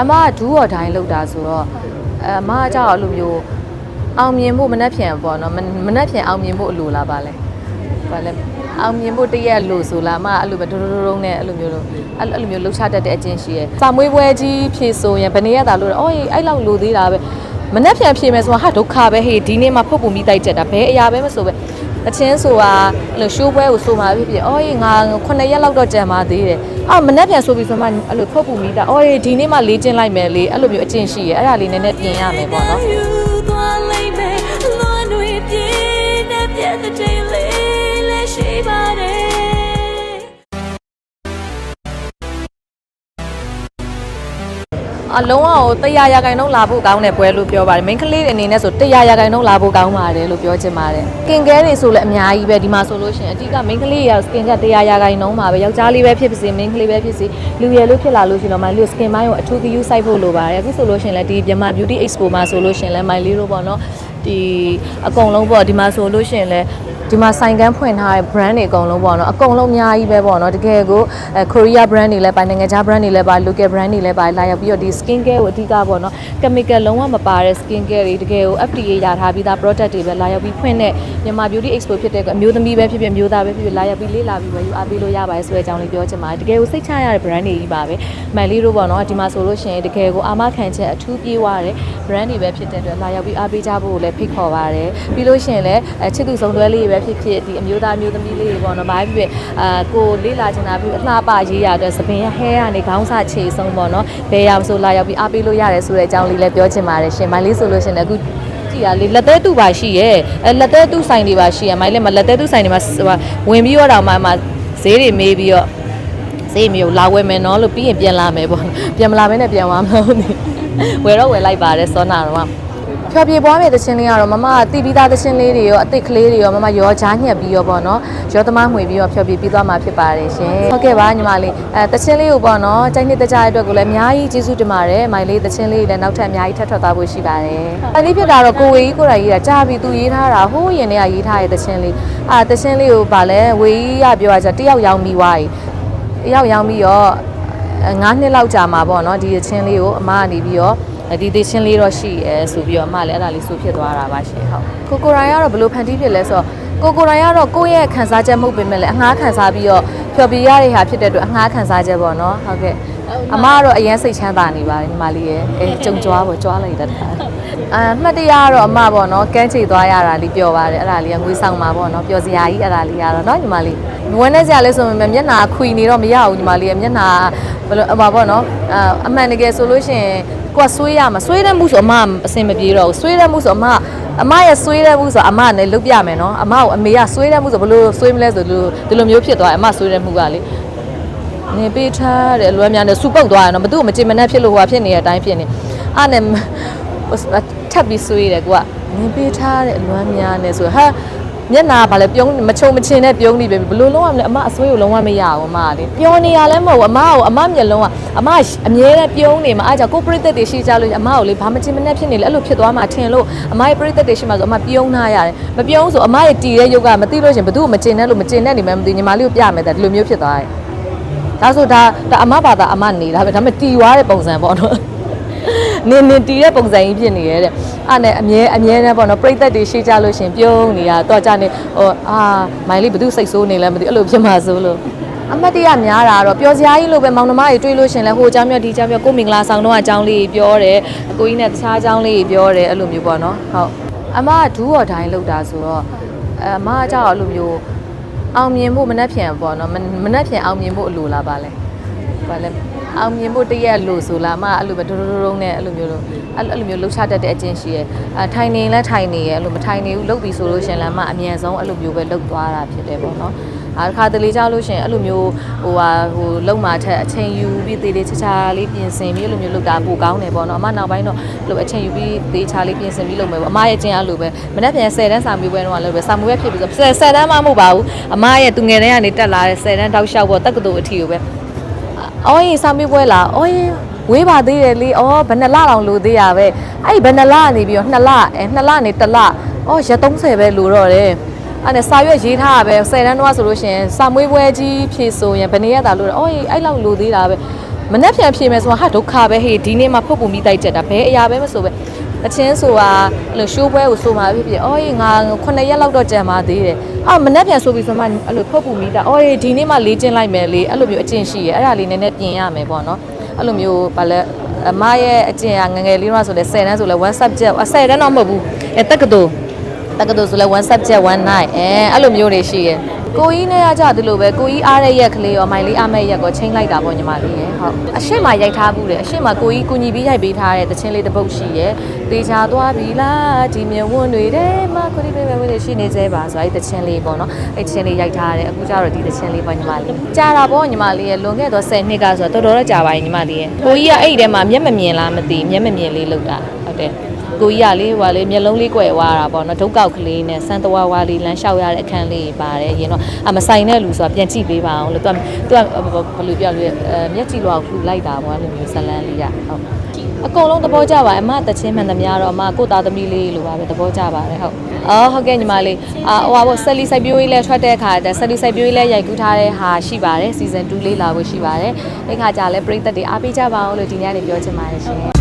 အမကဒူးော်တိုင်းလောက်တာဆိုတော့အမကကြောက်အဲ့လိုမျိုးအောင်မြင်ဖို့မနှက်ဖြန်ပေါ့နော်မမနှက်ဖြန်အောင်မြင်ဖို့အလိုလားပါလဲပါလဲအောင်မြင်ဖို့တည့်ရက်လို့ဆိုလားအမအဲ့လိုပဲဒုဒုဒုဒုနဲ့အဲ့လိုမျိုးလို့အဲ့လိုအဲ့လိုမျိုးလှုပ်ရှားတတ်တဲ့အချင်းရှိရယ်စာမွေးပွဲကြီးဖြည့်ဆိုရင်ဘယ်နေရတာလို့လဲအော်အဲ့လောက်လိုသေးတာပဲမနှက်ဖြန်ဖြည့်မယ်ဆိုတော့ဟာဒုက္ခပဲဟေးဒီနေ့မှဖုတ်ပူမိတိုက်ချက်တာဘယ်အရာပဲမဆိုပဲအချင်းဆိုတာအဲ့လိုရှိုးပွဲကိုဆိုမှာဖြစ်ဖြစ်အော်ငါ9ရက်လောက်တော့ကြံပါသေးတယ် အော်မနှက်ပြန်ဆိုပြီးဆိုမှအဲ့လိုဖုတ်ပူမိတာအော်ဒီနေ့မှလေးကျင်းလိုက်မယ်လေအဲ့လိုမျိုးအချင်းရှိရယ်အဲ့ဒါလေးနည်းနည်းပြင်ရမယ်ပေါ့နော် အလုံးဝကို100ရာခိုင်နှုန်းလာဖို့ကောင်းတဲ့ပွဲလို့ပြောပါတယ်မိန်းကလေးတွေအနေနဲ့ဆို100ရာခိုင်နှုန်းလာဖို့ကောင်းပါတယ်လို့ပြောချင်ပါတယ်ကင်ကဲတွေဆိုလည်းအများကြီးပဲဒီမှာဆိုလို့ရှိရင်အဓိကမိန်းကလေးရဲ့စကင်က100ရာခိုင်နှုန်းပါပဲယောက်ျားလေးပဲဖြစ်ပါစေမိန်းကလေးပဲဖြစ်စေလူရယ်လို့ဖြစ်လာလို့ရှိရင်တော့ my လေးစကင်ပိုင်းကိုအထူးဂရုစိုက်ဖို့လိုပါတယ်အခုဆိုလို့ရှိရင်လည်းဒီမြန်မာ beauty expo မှာဆိုလို့ရှိရင်လည်း my လေးတို့ပေါ့နော် ဒီအကုန်လုံးပေါ့ဒီမှာဆိုလို့ရှိရင်လည်းဒီမှာဆိုင်ကန်းဖွင့်ထားတဲ့ brand တွေအကုန်လုံးပေါ့နော်အကုန်လုံးအများကြီးပဲပေါ့နော်တကယ်ကိုအဲ Korea brand တွေလည်းပါနိုင်ငံခြား brand တွေလည်းပါ local brand တွေလည်းပါလာရောက်ပြီးတော့ဒီ skin care ကိုအဓိကပေါ့နော် chemical လုံးဝမပါတဲ့ skin care တွေတကယ်ကို FDA ရထားပြီးသား product တွေပဲလာရောက်ပြီးဖွင့်တဲ့မြန်မာ beauty expo ဖြစ်တဲ့ကအမျိုးသမီးပဲဖြစ်ဖြစ်အမျိုးသားပဲဖြစ်ဖြစ်လာရောက်ပြီးလေ့လာပြီးဝယ်ယူအားပေးလို့ရပါတယ်ဆိုတဲ့အကြောင်းလေးပြောချင်ပါတယ်တကယ်ကိုစိတ်ချရတဲ့ brand တွေကြီးပါပဲမှန်လေးတို့ပေါ့နော်ဒီမှာဆိုလို့ရှိရင်တကယ်ကိုအာမခံချက်အထူးပြေးသွားတဲ့ brand တွေပဲဖြစ်တဲ့အတွက်လာရောက်ပြီးအားပေးကြဖို့လည်းဖိတ်ခေါ်ပါတယ်ပြီးလို့ရှိရင်လည်းအဲချစ်သူဆုံးတွဲလေးတွေပဲဖြစ်ဖြစ်ဒီအမျိုးသားအမျိုးသမီးလေးတွေပေါ့နော်ဘာဖြစ်ဖြစ်အာကိုလေးလာချင်တာပြီးအလှပရေးရတဲ့သပင်ဟဲကနေခေါင်းစခြေဆုံးပေါ့နော်ဘယ်ရမဆိုလာရောက်ပြီးအားပေးလို့ရတယ်ဆိုတဲ့အကြောင်းလေးလည်းပြောချင်ပါတယ်ရှင်မိုင်းလေးဆိုလို့ရှိရင်လည်းအခုကြည့်ရလေလက်သေးတူပါရှိရဲ့အဲလက်သေးတူဆိုင်တွေပါရှိရမိုင်းလည်းမလက်သေးတူဆိုင်တွေမှာဟိုဝင်ပြီးတော့တော့မှမှဈေးတွေမေးပြီးတော့ဈေးမျိုးလာဝယ်မယ်နော်လို့ပြီးရင်ပြန်လာမယ်ပေါ့ပြန်မလာဘဲနဲ့ပြန်သွားမလို့ဝယ်တော့ဝယ်လိုက်ပါတယ်စောနာတော့ ဖြောပြေပွားမယ့်သချင်းလေးကတော့မမကတီးပြီးသားသချင်းလေးတွေရောအစ်စ်ကလေးတွေရောမမရောချားညှက်ပြီးရောပေါ့နော်ရောသမားမှွေပြီးတော့ဖြောပြေပြီးသွားမှာဖြစ်ပါတယ်ရှင်ဟုတ်ကဲ့ပါညီမလေးအဲသချင်းလေးကိုပေါ့နော်ကြိုက်နှစ်တကြတဲ့အတွက်ကိုလည်းအများကြီးကျေးဇူးတင်ပါတယ်မိုင်လေးသချင်းလေးလည်းနောက်ထပ်အများကြီးထပ်ထွက်သွားဖို့ရှိပါတယ်အဲလေးဖြစ်တာတော့ကိုဝေကြီးကိုယ်တိုင်ရေးတာကြားပြီးသူရေးထားတာဟိုးရင်ထဲကရေးထားတဲ့သချင်းလေးအာသချင်းလေးကိုဗာလဲဝေကြီးကပြောရကြတယောက်ရောက်ပြီးွားကြီးတယောက်ရောက်ပြီးတော့9နှစ်လောက်ကြာမှာပေါ့နော်ဒီအချင်းလေးကိုအမကနေပြီးတော့ ဒီသချင်းလေးတော့ရှိအဲဆိုပြီးတော့အမလည်းအဲ့ဒါလေးဆိုဖြစ်သွားတာပါရှင်ဟုတ်ကိုကိုရိုင်းကတော့ဘယ်လိုဖန်တီးဖြစ်လဲဆိုတော့ကိုကိုရိုင်းကတော့ကိုယ့်ရဲ့ခံစားချက်မဟုတ်ပေမဲ့လည်းအငှားခံစားပြီးတော့ဖျော်ပြရတဲ့ဟာဖြစ်တဲ့အတွက်အငှားခံစားချက်ပေါ့နော်ဟုတ်ကဲ့အမကတော့အရင်စိတ်ချမ်းသာနေပါတယ်ညီမလေးရဲ့အဲကြုံကြွားပေါ့ကြွားလိုက်တတ်တာအမှတ်တရကတော့အမပေါ့နော်ကန်းချေသွားရတာလေးပျော်ပါတယ်အဲ့ဒါလေးကငွေဆောင်မှာပေါ့နော်ပျော်စရာကြီးအဲ့ဒါလေးကတော့နော်ညီမလေးဝန်းနေစရာလေးဆိုပေမဲ့မျက်နှာခွီနေတော့မရဘူးညီမလေးရဲ့မျက်နှာဘယ်လိုအမပေါ့နော်အအမှန်တကယ်ဆိုလို့ရှိရင် ကိုကဆွေးရမှာဆွေးတဲ့မှုဆိုအမအစင်မပြေတော့ဘူးဆွေးတဲ့မှုဆိုအမအမရဲ့ဆွေးတဲ့မှုဆိုအမနဲ့လုတ်ပြမယ်နော်အမကိုအမေကဆွေးတဲ့မှုဆိုဘယ်လိုဆွေးမလဲဆိုလို့ဒီလိုမျိုးဖြစ်သွားတယ်အမဆွေးတဲ့မှုကလေနေပေးထားတယ်လွမ်းများနဲ့စူပုတ်သွားရတော့ဘသူ့ကိုမကြင်မနဲ့ဖြစ်လို့ဟိုဖြစ်နေတဲ့အတိုင်းဖြစ်နေအဲ့နဲ့ထပ်ပြီးဆွေးတယ်ကိုကနေပေးထားတဲ့အလွမ်းများနဲ့ဆိုဟာ မျက်နာကဘာလဲပြုံးမချုံမချင်နဲ့ပြုံးနေပဲဘလို့လုံးဝမလဲအမအဆွေးကိုလုံးဝမရဘူးအမကလေပြောနေရလဲမဟုတ်ဘူးအမကိုအမမျက်လုံးကအမအမြဲတမ်းပြုံးနေမှာအားကြောင့်ကိုပရိသတ်တွေရှိကြလို့အမကိုလေဘာမချင်မနဲ့ဖြစ်နေလဲအဲ့လိုဖြစ်သွားမှထင်လို့အမရဲ့ပရိသတ်တွေရှိမှဆိုအမပြုံးထားရတယ်မပြုံးဆိုအမရဲ့တီတဲ့ရုပ်ကမသိလို့ရှင်ဘသူ့ကိုမချင်နဲ့လို့မချင်နဲ့နေမှမသိညီမလေးကိုပြမယ်တဲ့ဒီလိုမျိုးဖြစ်သွားတယ်ဒါဆိုဒါဒါအမဘာသာအမနေတာပဲဒါပေမဲ့တီွားတဲ့ပုံစံပေါ့နော် နင်းနင်းတီတဲ့ပုံစံကြီးဖြစ်နေရဲ့တဲ့အဲ့နဲ့အမြဲအမြဲတမ်းပေါ့နော်ပြိသက်တွေရှိကြလို့ရှရင်ပြုံးနေတာတော့ကြနေဟိုအာမိုင်လေးဘသူစိတ်ဆိုးနေလဲမသိအဲ့လိုဖြစ်မှာဆိုလို့အမတ်တရများတာတော့ပျော်စရာကြီးလို့ပဲမောင်နှမတွေတွေးလို့ရှရင်လဲဟိုအကြောင်းမျိုးဒီအကြောင်းမျိုးကိုမင်္ဂလာဆောင်တော့အကြောင်းလေးပြောတယ်အကိုကြီးနဲ့တခြားအကြောင်းလေးပြောတယ်အဲ့လိုမျိုးပေါ့နော်ဟုတ်အမကဒူးော်တိုင်းလောက်တာဆိုတော့အမကကြောက်အဲ့လိုမျိုးအောင်မြင်ဖို့မနှက်ဖြန်ပေါ့နော်မမနှက်ဖြန်အောင်မြင်ဖို့အလိုလားပါလဲပါလဲ အောင်မြင်ဖို့တည့်ရက်လို့ဆိုလားအမအဲ့လိုပဲဒုဒုဒုဒုနဲ့အဲ့လိုမျိုးလို့အဲ့လိုအဲ့လိုမျိုးလှုပ်ရှားတတ်တဲ့အချင်းရှိရဲအထိုင်နေလဲထိုင်နေရဲအဲ့လိုမထိုင်နေဘူးလှုပ်ပြီးဆိုလို့ရှရင်လည်းအမအမြန်ဆုံးအဲ့လိုမျိုးပဲလှုပ်သွားတာဖြစ်တယ်ပေါ့နော်အားတစ်ခါတလေကြောက်လို့ရှရင်အဲ့လိုမျိုးဟိုဟာဟိုလုံမာထက်အချိန်ယူပြီးသေးသေးချာချာလေးပြင်ဆင်ပြီးအဲ့လိုမျိုးလုပ်တာပိုကောင်းတယ်ပေါ့နော်အမနောက်ပိုင်းတော့အဲ့လိုအချိန်ယူပြီးသေးချာလေးပြင်ဆင်ပြီးလုပ်မယ်ပေါ့အမရဲ့အချင်းအဲ့လိုပဲမနေ့ပြန်10တန်းစာမေးပွဲတော့လည်းပဲစာမေးပွဲဖြစ်ပြီးဆို10 10တန်းမှမဟုတ်ပါဘူးအမရဲ့သူငယ်တန်းကနေတက်လာတဲ့10တန်းတောက်လျှောက်ပေါ့တက္ကသိုလ်အထီကိုပဲ အော်ရင်စာမေးပွဲလားအော်ရင်ဝေးပါသေးတယ်လေအော်ဘယ်နှလလောက်လိုသေးရပဲအဲ့ဒီဘယ်နှလနေပြီးတော့2လအဲ2လနေ1လအော်ရက်30ပဲလိုတော့တယ်အဲ့ဒါစာရွက်ရေးထားတာပဲ10တန်းတော့ဆိုလို့ရှိရင်စာမွေးပွဲကြီးဖြည့်ဆိုရင်ဘယ်နေရတာလို့အော်ရင်အဲ့လောက်လိုသေးတာပဲမနှက်ပြန်ဖြေမယ်ဆိုတာဟာဒုက္ခပဲဟေးဒီနေ့မှဖုတ်ပူမိတိုက်ကြတာဘယ်အရာပဲမဆိုပဲ တချင်းဆိုတာအဲ့လိုရှိုးပွဲကိုဆိုမှာဖြစ်ဖြစ်အော်ဟေးငါ9ရက်လောက်တော့ကြံပါသေးတယ်အာမနှက်ပြန်ဆိုပြီးဆိုမှအဲ့လိုဖုတ်ပူမိတာအော်ဟေးဒီနေ့မှလေးကျင်းလိုက်မယ်လေအဲ့လိုမျိုးအကျင့်ရှိရအဲ့ဒါလေးနည်းနည်းပြင်ရမယ်ပေါ့နော်အဲ့လိုမျိုးဗာလဲအမရဲ့အကျင့်ကငယ်ငယ်လေးတော့ဆိုလဲ10တန်းဆိုလဲ1 subject 10တန်းတော့မဟုတ်ဘူးအဲတက္ကသိုလ်တက္ကသိုလ်ဆိုလဲ1 subject 1 night အဲအဲ့လိုမျိုးတွေရှိရယ် ကိုကြီးနဲ့ကကြဒီလိုပဲကိုကြီးအားတဲ့ရက်ကလေးရောမိုင်လေးအားမဲ့ရက်ကိုချိန်လိုက်တာပေါ့ညီမလေးရယ်ဟုတ်အရှိမရိုက်ထားဘူးတယ်အရှိမကိုကြီးကုညီပြီးရိုက်ပေးထားတဲ့တခြင်းလေးတစ်ပုတ်ရှိရယ်တေချာသွားပြီလားဒီမြဝန်းတွေထဲမှာကိုကြီးပဲပဲပဲရှိနေသေးပါဆိုအဲ့ဒီတခြင်းလေးပေါ့နော်အဲ့တခြင်းလေးရိုက်ထားတယ်အခုကျတော့ဒီတခြင်းလေးပေါ့ညီမလေးကြာတာပေါ့ညီမလေးရယ်လွန်ခဲ့တော့10နှစ်ကဆိုတော့တော်တော်တော့ကြာပါရင်ညီမလေးရယ်ကိုကြီးကအဲ့ဒီထဲမှာမျက်မမြင်လားမသိမျက်မမြင်လေးလောက်တာဟုတ်တယ် ကိုကြီးကလေဟိုကလေမျက်လုံးလေးကွယ်ဝါတာပေါ့နော်ဒုတ်ကောက်ကလေးနဲ့စမ်းတဝါဝါလေးလမ်းလျှောက်ရတဲ့အခန်းလေးပါတယ်ရင်တော့အမဆိုင်တဲ့လူဆိုတာပြန်ကြည့်ပေးပါအောင်လို့သူကသူကဘယ်လိုပြောလဲအဲမျက်ကြည့်လောက်လှူလိုက်တာပေါ့အဲ့လိုမျိုးဇလန်းလေးကဟုတ်အကုန်လုံးသဘောကျပါအမတချင်းမှန်သမျှတော့အမကိုသားသမီးလေးလိုပါပဲသဘောကျပါတယ်ဟုတ်အော်ဟုတ်ကဲ့ညီမလေးအာဟိုပါပေါ့ဆက်လီစိုက်ပျိုးရေးလဲထွက်တဲ့အခါကျဆက်လီစိုက်ပျိုးရေးလဲရိုက်ကူးထားတဲ့ဟာရှိပါတယ်စီဇန်2လေးလာဖို့ရှိပါတယ်အဲ့ခါကျလဲပရိသတ်တွေအားပေးကြပါအောင်လို့ဒီနေ့ကနေပြောချင်ပါတယ်ရှင်